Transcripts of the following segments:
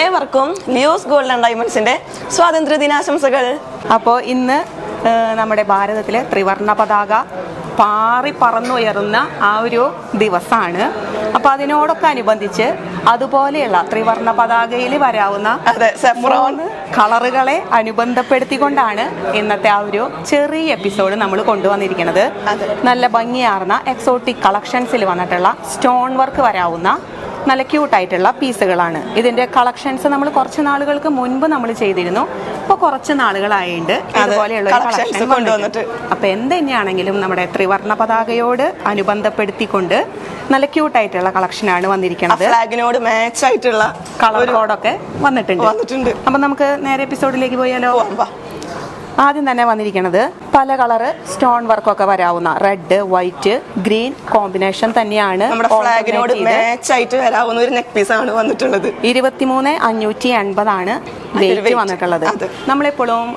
ഏവർക്കും Leo's gold and ഡയമണ്ട്സിന്റെ സ്വാതന്ത്ര്യ ദിനാശംസകൾ. അപ്പോൾ ഇന്ന് നമ്മുടെ ഭാരതത്തിലെ ത്രിവർണ പതാക പാറി പറന്നുയരുന്ന ആ ഒരു ദിവസമാണ് അപ്പോൾ അതിനോടൊക്കെ അനുബന്ധിച്ച് അതുപോലെയുള്ള ത്രിവർണ പതാകയിൽ വരാവുന്ന കളറുകളെ അനുബന്ധപ്പെടുത്തിക്കൊണ്ടാണ് ഇന്നത്തെ ആ ഒരു ചെറിയ എപ്പിസോഡ് നമ്മൾ കൊണ്ടുവന്നിരിക്കുന്നത്. നല്ല ഭംഗിയാർന്ന എക്സോട്ടിക് കളക്ഷൻസിൽ വന്നിട്ടുള്ള സ്റ്റോൺ വർക്ക് വരാവുന്ന നല്ല ക്യൂട്ടായിട്ടുള്ള പീസുകളാണ്. ഇതിന്റെ കളക്ഷൻസ് നമ്മൾ കുറച്ച് നാളുകൾക്ക് മുൻപ് നമ്മൾ ചെയ്തിരുന്നു. ഇപ്പോൾ കുറച്ച് നാളുകളായിട്ട് അതുപോലെയുള്ള കളക്ഷൻസ് കൊണ്ടുവന്നിട്ട്. അപ്പൊ എന്ത് തന്നെയാണെങ്കിലും നമ്മുടെ ത്രിവർണ പതാകയോട് അനുബന്ധപ്പെടുത്തിക്കൊണ്ട് നല്ല ക്യൂട്ടായിട്ടുള്ള കളക്ഷനാണ് വന്നിരിക്കുന്നത് ഫ്ലാഗിനോട് മാച്ച് ആയിട്ടുള്ള കളർ കോഡൊക്കെ വന്നിട്ടുണ്ട്. വന്നിട്ടുണ്ട്. അപ്പൊ നമുക്ക് നേരെ എപ്പിസോഡിലേക്ക് പോയാലോ. ആദ്യം തന്നെ വന്നിരിക്കുന്നത് പല കളറ് സ്റ്റോൺ വർക്ക് ഒക്കെ വരാവുന്ന റെഡ് വൈറ്റ് ഗ്രീൻ കോമ്പിനേഷൻ തന്നെയാണ് ഫ്ലാഗിനോട് മാച്ച് ആയിട്ട് വരാവുന്ന ഒരു നെക്ക് പീസ് ആണ് വന്നിട്ടുള്ളത്. ഇരുപത്തിമൂന്ന് അഞ്ഞൂറ്റി എൺപതാണ് വെയിറ്റ് വന്നിട്ടുള്ളത്. നമ്മളെപ്പോഴും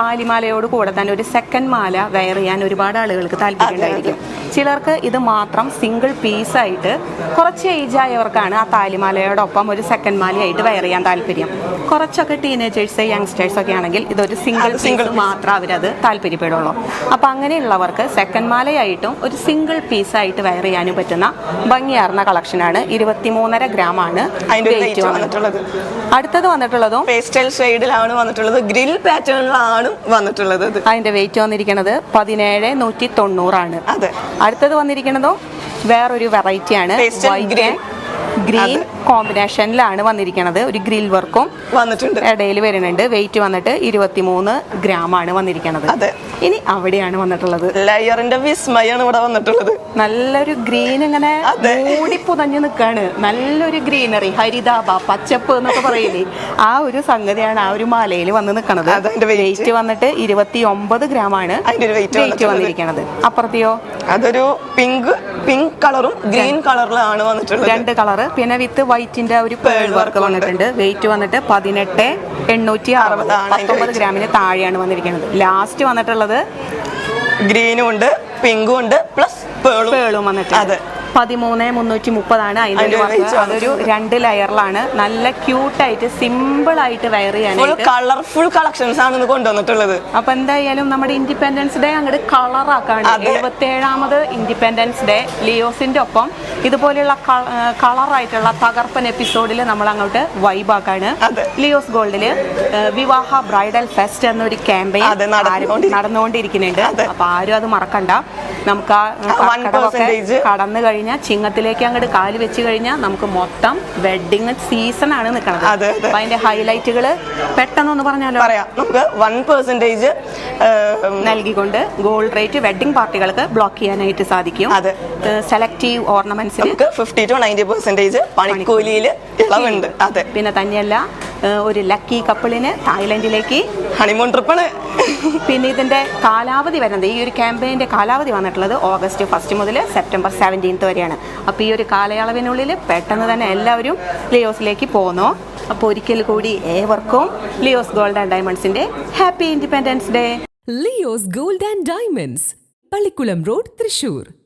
താലിമാലയോട് കൂടെ തന്നെ ഒരു സെക്കൻഡ് മാല വെയർ ചെയ്യാൻ ഒരുപാട് ആളുകൾക്ക് താല്പര്യം ഉണ്ടായിരിക്കും. ചിലർക്ക് ഇത് മാത്രം സിംഗിൾ പീസായിട്ട് കുറച്ച് ഏജ് ആയവർക്കാണ് ആ താലിമാലയോടൊപ്പം ഒരു സെക്കൻഡ് മാലയായിട്ട് വെയർ ചെയ്യാൻ താല്പര്യം. കുറച്ചൊക്കെ ടീനേജേഴ്സ് യങ്സ്റ്റേഴ്സ് ഒക്കെ ആണെങ്കിൽ ഇതൊരു സിംഗിൾ സിംഗിൾ മാത്രം അവരത് താല്പര്യപ്പെടുള്ളൂ. അപ്പോൾ അങ്ങനെയുള്ളവർക്ക് സെക്കൻഡ് മാലയായിട്ടും ഒരു സിംഗിൾ പീസായിട്ട് വെയർ ചെയ്യാനും പറ്റുന്ന ഭംഗിയാർന്ന കളക്ഷനാണ് ഇരുപത്തിമൂന്നര ഗ്രാം ആണ് വന്നിട്ടുള്ളത് വന്നിട്ടുള്ളത്. അടുത്തത് വന്നിട്ടുള്ളതും പേസ്റ്റൽ ഷെയ്ഡിലാണ് വന്നിട്ടുള്ളത്. ഗ്രിൽ പാറ്റേണിലാണ് വന്നിട്ടുള്ളത് അതിന്റെ വെയിറ്റ് വന്നിരിക്കുന്നത് പതിനേഴ് നൂറ്റി തൊണ്ണൂറാണ്. അതെ. അടുത്തത് വന്നിരിക്കുന്നതോ വേറൊരു വെറൈറ്റിയാണ്. ഗ്രീൻ കോമ്പിനേഷനിലാണ് വന്നിരിക്കുന്നത് ഒരു ഗ്രിൽ വർക്കും വന്നിട്ടുണ്ട്. ഇടയിൽ വരുന്നുണ്ട്. വെയിറ്റ് വന്നിട്ട് ഇരുപത്തിമൂന്ന് ഗ്രാം ആണ് വന്നിരിക്കുന്നത് അതെ. ഇനി അവിടെയാണ് വന്നിട്ടുള്ളത്. ലയറിന്റെ വിസ്മയാണ് ഇവിടെ വന്നിട്ടുള്ളത്. നല്ലൊരു ഗ്രീൻ ഇങ്ങനെ അതെ. മൂടി പുതഞ്ഞു നിൽക്കാണ് നല്ലൊരു ഗ്രീനറി ഹരിതാഭ പച്ചപ്പ് എന്നൊക്കെ പറയില്ലേ? ആ ഒരു സംഗതിയാണ് ആ ഒരു മാലയിൽ വന്ന് നിൽക്കുന്നത് വെയിറ്റ് വന്നിട്ട് ഇരുപത്തി ഒമ്പത് ഗ്രാം ആണ് വെയിറ്റ് വന്നിരിക്കുന്നത് അപ്പുറത്തെയോ? അതൊരു പിങ്ക് പിങ്ക് കളറും ഗ്രീൻ കളറിലാണ് വന്നിട്ടുള്ളത്. രണ്ട് കളർ പിന്നെ വിത്ത് വൈറ്റിന്റെ ഒരു പേൾ വർക്ക് വന്നിട്ടുണ്ട്. വെയിറ്റ് വന്നിട്ട് പതിനെട്ട് എണ്ണൂറ്റി അറുപത് പത്തൊമ്പത് ഗ്രാമിന് താഴെയാണ് വന്നിരിക്കുന്നത്. ലാസ്റ്റ് വന്നിട്ടുള്ളത് ഗ്രീനും ഉണ്ട് പിങ്കും ഉണ്ട് പ്ലസ് പേളും പേളും വന്നിട്ടുണ്ട്. അതെ. പതിമൂന്ന് മുന്നൂറ്റി മുപ്പതാണ് അതിന്റെ അതൊരു രണ്ട് ലെയറിലാണ് നല്ല ക്യൂട്ടായിട്ട് സിമ്പിൾ ആയിട്ട് വെയർ ചെയ്യാനായിട്ട് കളർഫുൾ കളക്ഷൻസ് ആണ് കൊണ്ടുവന്നിട്ടുള്ളത്. അപ്പൊ എന്തായാലും നമ്മുടെ ഇൻഡിപെൻഡൻസ് ഡേ അങ്ങോട്ട് കളറാക്കാണ്. എഴുപത്തി ഏഴാമത് ഇൻഡിപെൻഡൻസ് ഡേ ലിയോസിന്റെ ഒപ്പം. ഇതുപോലെയുള്ള കളറായിട്ടുള്ള തകർപ്പൻ എപ്പിസോഡിൽ നമ്മൾ അങ്ങോട്ട് വൈബാക്കാണ്. ലിയോസ് ഗോൾഡിൽ വിവാഹ ബ്രൈഡൽ ഫെസ്റ്റ് എന്നൊരു ക്യാമ്പയിൻ നടന്നുകൊണ്ടിരിക്കുന്നുണ്ട്. അപ്പൊ ആരും അത് മറക്കണ്ട. നമുക്ക് ആ കടന്നു കഴിഞ്ഞാൽ ചിങ്ങത്തിലേക്ക് അങ്ങോട്ട് കാൽ വെച്ച് കഴിഞ്ഞാൽ നമുക്ക് മൊത്തം വെഡിങ് സീസൺ ആണ് നിൽക്കുന്നത്. അപ്പൊ അതിന്റെ ഹൈലൈറ്റുകൾ പെട്ടെന്ന് ഒന്ന് പറഞ്ഞാലോ? പറയാം. നമുക്ക് വൺ പെർസെന്റേജ് നൽകിക്കൊണ്ട് ഗോൾഡ് റേറ്റ് വെഡിങ് പാർട്ടികൾക്ക് ബ്ലോക്ക് ചെയ്യാനായിട്ട് സാധിക്കും. സെലക്റ്റീവ് സെലക്റ്റീവ് ഓർണമെന്റ്സിന് നമുക്ക് ഫിഫ്റ്റി ടു നയന്റി പെർസെന്റേജ് പണിക്കൂലിയിൽ ഇളവുണ്ട്. അതെ. പിന്നെ തന്നെയല്ല ഒരു ലക്കി കപ്പിളിന് തായ്ലൻഡിലേക്ക് ഹണിമൂൺ ട്രിപ്പാണ് പിന്നെ ഇതിന്റെ കാലാവധി വരുന്നത്. ഈ ഒരു ക്യാമ്പയിന്റെ കാലാവധി വന്നിട്ടുള്ളത് ഓഗസ്റ്റ് ഫസ്റ്റ് മുതൽ സെപ്റ്റംബർ സെവന്റീൻത്ത് വരെയാണ്. അപ്പോൾ ഈ ഒരു കാലയളവിനുള്ളിൽ പെട്ടെന്ന് തന്നെ എല്ലാവരും ലിയോസിലേക്ക് പോന്നു. അപ്പോൾ ഒരിക്കൽ കൂടി ഏവർക്കും Leo's gold and ഡയമണ്ട്സിന്റെ happy independence day Leo's gold and diamonds Pallikulam road Thrissur.